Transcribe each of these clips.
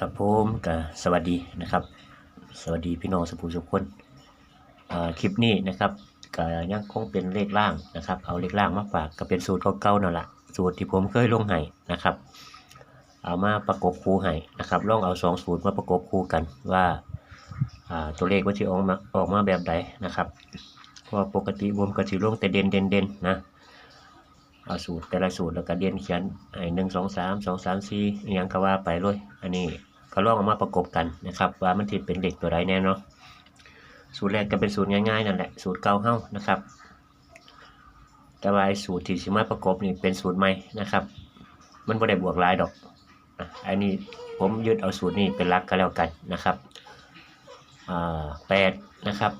ครับผมก็สวัสดีนะครับ สวัสดีพี่น้องสุภูสุคนคลิปนี้นะครับก็ยังคงเป็นเลขล่างนะครับ เอาเลขล่างมาฝากก็เป็นสูตรเก่าๆนั่นแหละสูตรที่ผมเคยลงให้นะครับ เอามาประกบคู่ให้นะครับลองเอาสองสูตรมาประกบคู่กันว่าตัวเลขว่าจะออกมาออกมาแบบใดนะครับเพราะปกติผมก็จะลงแต่เด่นเด่นเด่นนะเอาสูตรแต่ละสูตรแล้วก็เด่นเขียนให้หนึ่งสองสามสองสามสี่อหยังก็ว่าไปเลยอันนี้ ก็ลองเอามาประกบกันนะครับ ว่ามันที่เป็นเด็กตัวใดแน่เนาะสูตรแรกก็เป็นสูตรง่ายๆนั่นแหละสูตรเก่าเฮ้านะครับ แต่ว่าสูตรที่สิมาประกบนี่เป็นสูตรใหม่นะครับ มันไม่ได้บวกลายดอกอันนี้ผมยึดเอาสูตรนี้เป็นหลักก็แล้วกันนะครับแปดนะครับ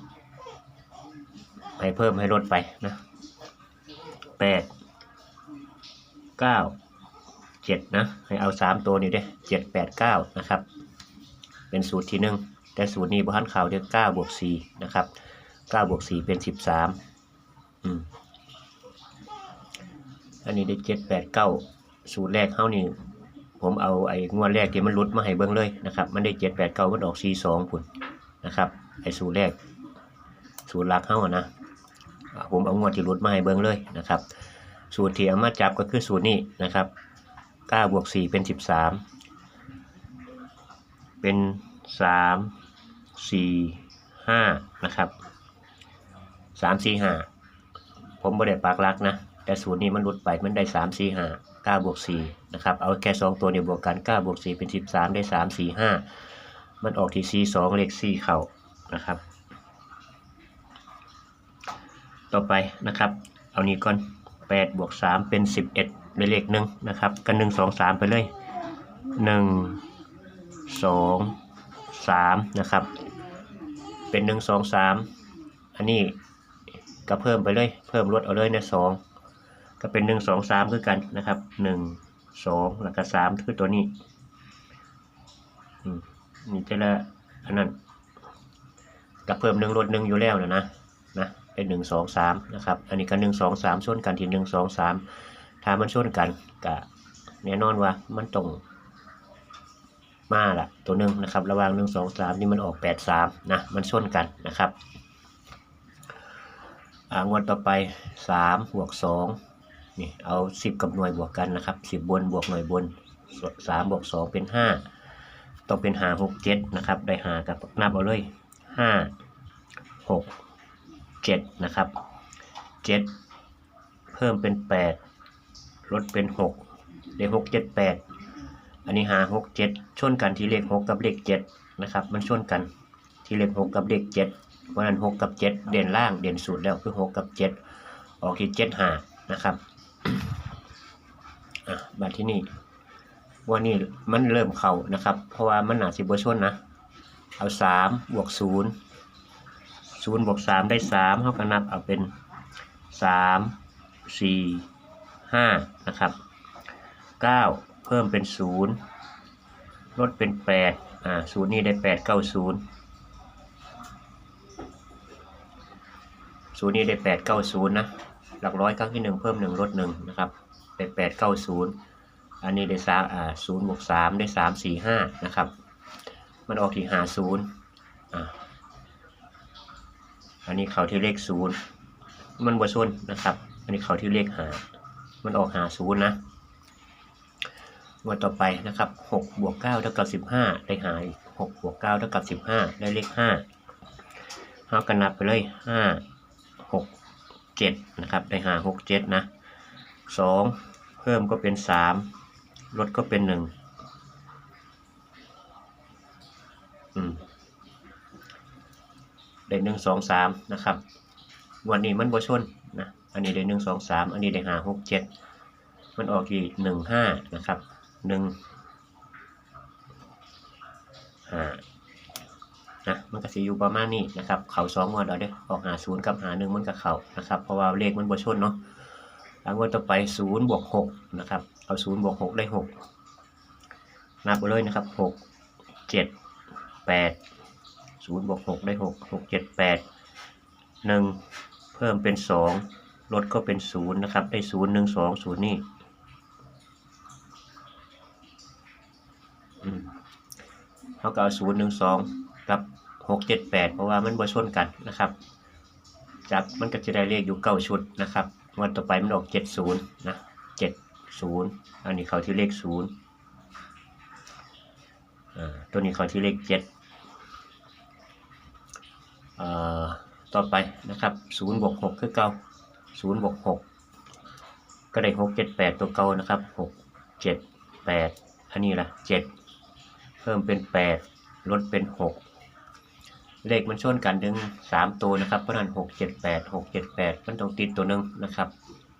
ให้เพิ่มให้ลดไปนะแปดเก้าเจ็ดนะ ให้เอาสามตัวนี้ด้วยเจ็ดแปดเก้านะครับ เป็นสูตรที่หนึ่งแต่สูตรนี้บวกขันข่าวเรียกเก้าบวกสี่นะครับเก้าบวกสี่เป็นสิบสามอันนี้ได้เจ็ดแปดเก้าสูตรแรกเขานี่ผมเอาไอ้งวดแรกที่มันลุดมาให้เบิ้งเลยนะครับ มันได้เจ็ดแปดเก้ามันออกสี่สองพุ่นนะครับไอ้สูตรแรก สูตรหลักเขานะผมเอางวดที่ลุดมาให้เบิ้งเลยนะครับ สูตรที่เอามาจับก็คือสูตรนี้นะครับเก้าบวกสี่เป็นสิบสาม เป็นสามสี่ห้านะครับสามสี่ห้าผมไม่ได้ปากลักนะ แต่สูตรนี้มันหลุดไปมันได้สามสี่ห้าเก้าบวกสี่นะครับ เอาแค่สองตัวเนี่ยบวกกันเก้าบวกสี่เป็นสิบสามได้สามสี่ห้ามันออกที่สี่สองเลขสี่เข่านะครับ ต่อไปนะครับ เอานี้ก่อนแปดบวกสามเป็นสิบเอ็ดได้เลขหนึ่งนะครับ กันหนึ่งสองสามไปเลยห นึ่งสองสามนะครับ เป็นหนึ่งสองสามอันนี้ก็เพิ่มไปเลย เพิ่มลดเอาเลยนสองก็เป็นหนึ่งสองสามคือกันนะครับหนึ่งสองแล้วก็สามคือตัวนี้อืมนี่จะละอันนั้นก็เพิ่มหนึ่งลดหนึ่งอยู่แล้วนะนะนะเป็นหนึ่งสองสามนะครับ อันนี้ก็หนึ่งสองสามชนกันที่หนึ่งสองสามถ้ามันชนกันก็แน่นอนว่ามันตรง มาละตัวหนึ่งนะครับ ระหว่างหนึ่งสองสามนี่มันออกแปดสามนะมันชนกันนะครับงวดต่อไปสามบวกสองนี่เอาสิบกับหน่วยบวกกันนะครับสิบบนบวกหน่วยบนสามบวกสองเป็นห้าต้องเป็นหาหกเจ็ดนะครับได้หากับนับเอาเลยห้าหกเจ็ดนะครับเจ็ดเพิ่มเป็นแปดลดเป็นหกได้หกเจ็ดแปด อันนี้หาหกเจ็ดชนกันที่เลขหกกับเลขเจ็ดนะครับ มันชนกันที่เลขหกกับเลขเจ็ดเพราะนั้นหกกับเจ็ดเด่นล่างเด่นสุดแล้วคือหกกับเจ็ดออกที่เจ็ดหานะครับอะบัดที่นี่วันนี้มันเริ่มเข่านะครับ เพราะว่ามันหนาสิบชนนะ เอาสามบวกศูนย์ศูนย์บวกสามได้สามเท่ากันนับเอาเป็นสามสี่ห้านะครับเก้า เพิ่มเป็นศูนย์ลดเป็นแปดอ่าศูนย์นี่ได้แปดเก้าศูนย์ศูนย์นี้ได้แปดเก้าศูนย์นะหลักร้อยครั้งที่หนึ่งเพิ่มหนึ่งลดหนึ่งนะครับได้แปดเก้าศูนย์อันนี้ได้สามอ่าศูนย์บวกสามได้สามสี่ห้านะครับ มันออกที่หาศูนย์อ่าอันนี้เขาที่เลขศูนย์มันบวชนนะครับ อันนี้เขาที่เลขหา มันออกหาศูนย์นะ งวดต่อไปนะครับหกบวกเก้าเท่ากับสิบห้าได้หายหกบวกเก้าเท่ากับสิบห้าได้เลขห้าเอากันนับไปเลยห้าหกเจ็ดนะครับได้หาหกเจ็ดนะสองเพิ่มก็เป็นสามลดก็เป็นหนึ่งอืมได้หนึ่งสองสามนะครับวันนี้มันบวชนนะอันนี้ได้หนึ่งสองสามอันนี้ได้หาหกเจ็ดมันออกที่หนึ่งห้านะครับ หนึ่งห้านะมันก็สิอยู่ประมาณนี้นะครับ เขาสองงวดเอาเด้อออกหาศูนย์กับหาหนึ่งมันก็เขานะครับ เพราะว่าเลขมันบวชนเนาะแล้วงวดต่อไปศูนย์บวกหกนะครับ เอาศูนย์บวกหกได้หกนับไปเลยนะครับหกเจ็ดแปดศูนย์บวกหกได้หกหกเจ็ดแปดหนึ่งเพิ่มเป็นสองลดก็เป็นศูนย์นะครับ ได้ศูนย์หนึ่งสองศูนย์นี่ เขาก็เอาศูนย์หนึ่งสองกับหกเจ็ดแปดเพราะว่ามันบ่ชนกันนะครับ จับมันก็จะได้เลขอยู่เก้าชุดนะครับงวันต่อไปมันออกเจ็ดศูนย์นะเจ็ดศูนย์อันนี้เขาที่เลขศูนย์อ่าตัวนี้เขาที่เลขเจ็ดอ่อต่อไปนะครับศูนย์บวกหกคือเก้าศูนย์บวกหกก็ได้หกเจ็ดแปดตัวเก้านะครับหกเจ็ดแปดอันนี้ล่ะเจ็ด พิ่มเป็นแปดลดเป็นหกเลขมันชนกันถึงสามตัวนะครับเพราะนั้นหกเจ็ดแปดหกเจ็ดแปดมันต้องติดตัวหนึ่งนะครับ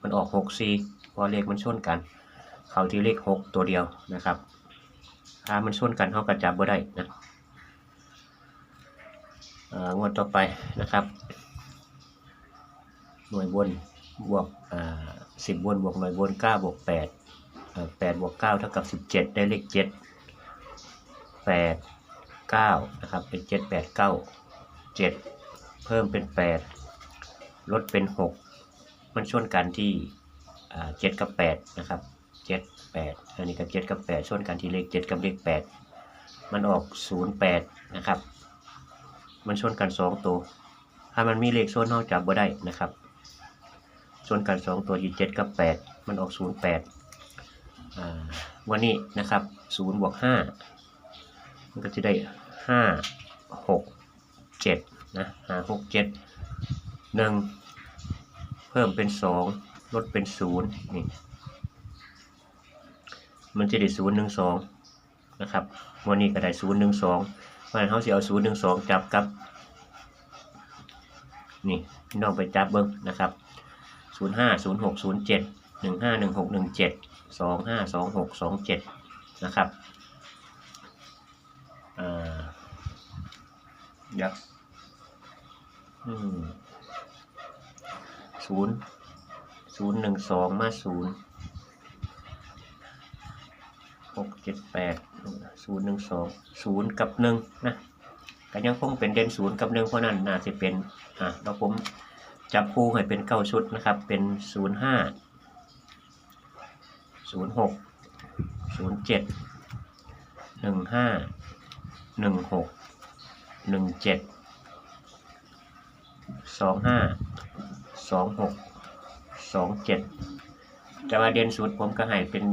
มันออกหกสี่เพราะเลขมันชนกัน เขาที่เลขหกตัวเดียวนะครับ ถ้ามันชนกันเขากระจับบ่ได้นะเอ่องวดต่อไปนะครับ หน่วยบนบวกสิบบนบวกหน่วยบนเก้าบวกแปดแปดบวกเก้าเท่ากับสิบเจ็ดได้เลขเจ็ด แปดเก้านะครับเป็นเจ็ดแปดเก้าเจ็ดเพิ่มเป็นแปดลดเป็นหกมันชนกันที่เจ็ดกับแปดนะครับเจ็ดแปดอันนี้กับเจ็ดกับแปดชนกันที่เลขเจ็ดกับเลขแปดมันออกศูนย์แปดนะครับมันชนกันสองตัวถ้ามันมีเลขโซนนอกจับบ่ได้นะครับชนกันสองตัวที่เจ็ดกับแปดมันออกศูนย์แปดวันนี้นะครับศูนย์บวกห้า มันก็จะได้ห้าหกเจ็ดนะห้าหกเจ็ดหนึ่งเพิ่มเป็นสองลดเป็นศูนย์นี่มันจะได้ศูนย์หนึ่งสองนะครับวันนี้ก็ได้ศูนย์หนึ่งสองเพราะฉะนั้นเขาจะเอาศูนย์หนึ่งสองจับกับนี่พี่น้องไปจับเบิ้งนะครับศูนย์ห้าศูนย์หกศูนย์เจ็ดหนึ่งห้าหนึ่งหกหนึ่งเจ็ดสองห้าสองหกสองเจ็ดนะครับ อ่าเดี๋ ยวอืมศูนย์ศูนย์หนึ่งสองมาศูนย์หกเจ็ดแปดศูนย์หนึ่งสองศูนย์กับหนึ่งนะก็ยังคงเป็นเด่นศูนย์กับหนึ่งเพราะนั้นน่าจะเป็นอะเราผมจับคู่ให้เป็นเก้าชุดนะครับ เป็นศูนย์ห้าศูนย์หกศูนย์เจ็ดหนึ่งห้าหนึ่งหก หนึ่งเจ็ดสองห้าสองหกสองเจ็ดแต่ว่าเด่นสุดผมก็ให้เป็น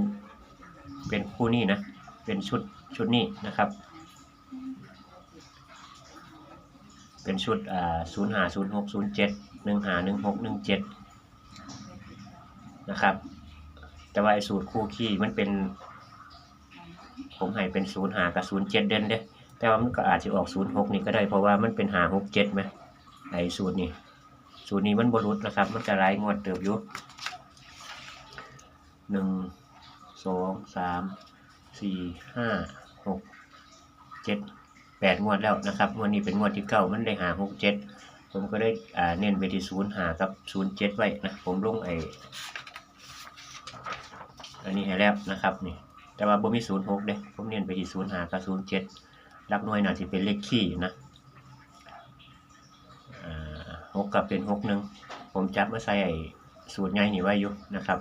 เป็นคู่นี้นะ เป็นชุดชุดนี้นะครับ เป็นชุดอ่าศูนย์ห้าศูนย์หกศูนย์เจ็ดหนึ่งห้าหนึ่งหกหนึ่งเจ็ดนะครับ แต่ว่าไอ้สูตรคู่ขี้มันเป็น ผมให้เป็นศูนย์หากับศูนย์เจ็ดเด่นเด้ แต่ว่ามันก็อาจจะออกศูนย์หกนี่ก็ได้เพราะว่ามันเป็นหาหกเจ็ดไหมไอ้สูตรนี้สูตรนี้มันบรุษนะครับ มันจะไล่งวดเติบยู่หนึ่งสองสามสี่ห้าหกเจ็ดแปดงวดแล้วนะครับงวดนี้เป็นงวดที่เก้ามันได้หาหกเจ็ดผมก็ได้อ่าเน้นไปที่ศูนย์หากับศูนย์เจ็ดไว้นะผมลงไอ้อันนี้ให้แล้วนะครับนี่แต่ว่าบ่มีศูนย์หกเด้ผมเน้นไปที่ศูนย์หากับศูนย์เจ็ด รักหน่วยน่าจะเป็นเลขขี้นะหกกับเป็นหกหนึ่งผมจับมาใส่ไอสูตรใหญ่นี่ไว้อยู่นะครับ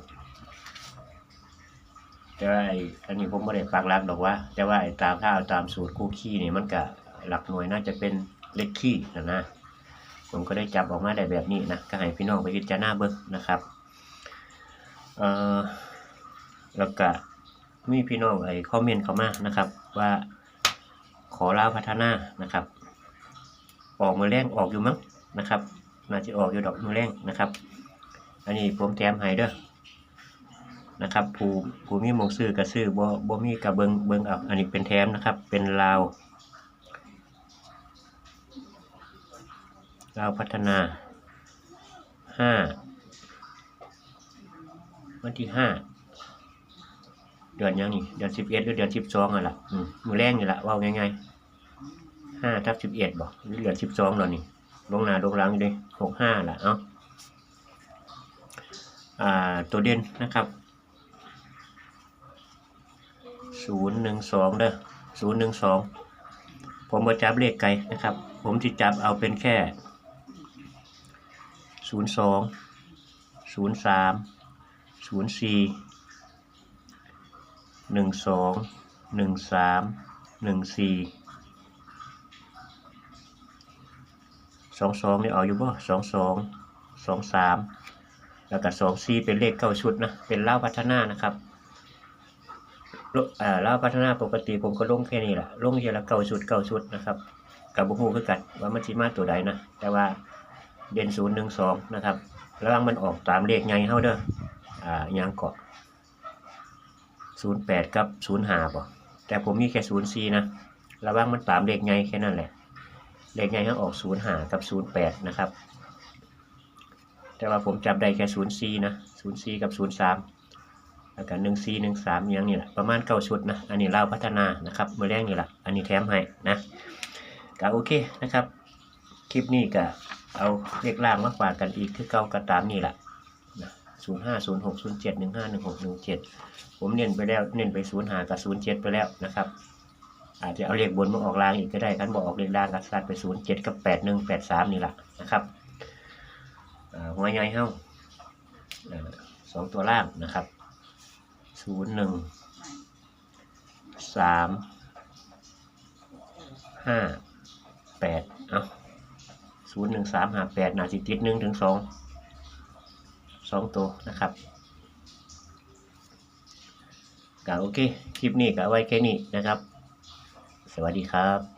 แต่ว่าไอ้อันนี้ผมไม่ได้ปักหลักดอกว่า แต่ว่าไอตามถ้าเอาตามสูตรคู่ขี้นี่มันก็หลักหน่วยน่าจะเป็นเลขขี้นะนะผมก็ได้จับออกมาได้แบบนี้นะก็ให้พี่น้องไปพิจารณาเบิ่งนะครับเอ่อแล้วก็มีพี่น้องไอ้คอมเมนต์เข้ามานะครับว่า ขอลาวพัฒนานะครับ ออกมือแรงออกอยู่มั้งนะครับน่าจะออกอยู่ดอกมือแรงนะครับ อันนี้ผมแถมให้เด้อนะครับผู้ผู้มีมงซื้อกับซื้อบ่บ่มีกับเบิงเบิงเอาอันนี้เป็นแถมนะครับ เป็นลาวลาวพัฒนาห้าวันที่ห้า เดือนยังนี่เดือนสิบเอ็ดหรือเดือนสิบสองอะล่ะอืมือแรงนี่ละว่าง่ายๆห้าทับสิบเอ็ดบอกหรือเดือนสิบสองแล้วนี่ลงหน้าลงหลังเลยหกห้าละเอ้าอ่าตัวเด่นนะครับศูนย์หนึ่งสองเด้อศูนย์หนึ่งสองผมมาจับเลขไกลนะครับ ผมจะจับเอาเป็นแค่ศูนย์สองศูนย์สามศูนย์สี่ หนึ่งสองหนึ่งสามหนึ่งสี่สองสองนี่ออกอยู่บ่สองสองสองสามแล้วก็สองสี่เป็นเลขเก้าชุดนะ เป็นเล่าพัฒนานะครับเล่าพัฒนาปกติผมก็ลงแค่นี้แหละลงเยอละเก้าชุดเก้าชุดนะครับกับบุคูคือกัดว่ามันชิมาตัวใดนะ แต่ว่าเด่นศูนย์หนึ่งสองนะครับ แล้วมันออกตามเลขไงเท่าเด้ออ่ายังเกาะ ศูนย์แปดกับศูนย์หาบ่แต่ผมมีแค่ศูนย์สี่นะระวังมันตามเลขไงแค่นั้นแหละเลขไงเขาออกศูนย์หากับศูนย์แปดนะครับ แต่ว่าผมจับได้แค่ศูนย์สี่นะศูนย์สี่กับศูนย์สามแล้วก็หนึ่งสี่หนึ่งสามอย่างนี้แหละประมาณเก้าชุดนะอันนี้เล่าพัฒนานะครับเมื่อแรกนี่แหละอันนี้แถมให้นะก็โอเคนะครับ คลิปนี้ก็เอาเลขล่างมาฝากกันอีกคือเก่าก็ตามนี่แหละ ศูนย์ห้าศูนย์หกศูนย์เจ็ดหนึ่งห้าหนึ่งหกหนึ่งเจ็ดผมเน้นไปแล้วเน้นไปศูนย์หากับศูนย์เจ็ดไปแล้วนะครับ อาจจะเอาเลขบนมาออกล่างอีกก็ได้กันบอกออกเลขล่างก็สัดไปศูนย์เจ็ดกับแปดหนึ่งแปดสามนี่แหละนะครับอ่าหัวใหญ่เฮ้าอ่าสองตัวล่างนะครับศูนย์หนึ่งสามห้าแปดเอาศูนย์หนึ่งสามห้าแปดนาสิติดหนึ่งถึงสอง สองตัวนะครับก็โอเค คลิปนี้ก็ไว้แค่นี้นะครับ สวัสดีครับ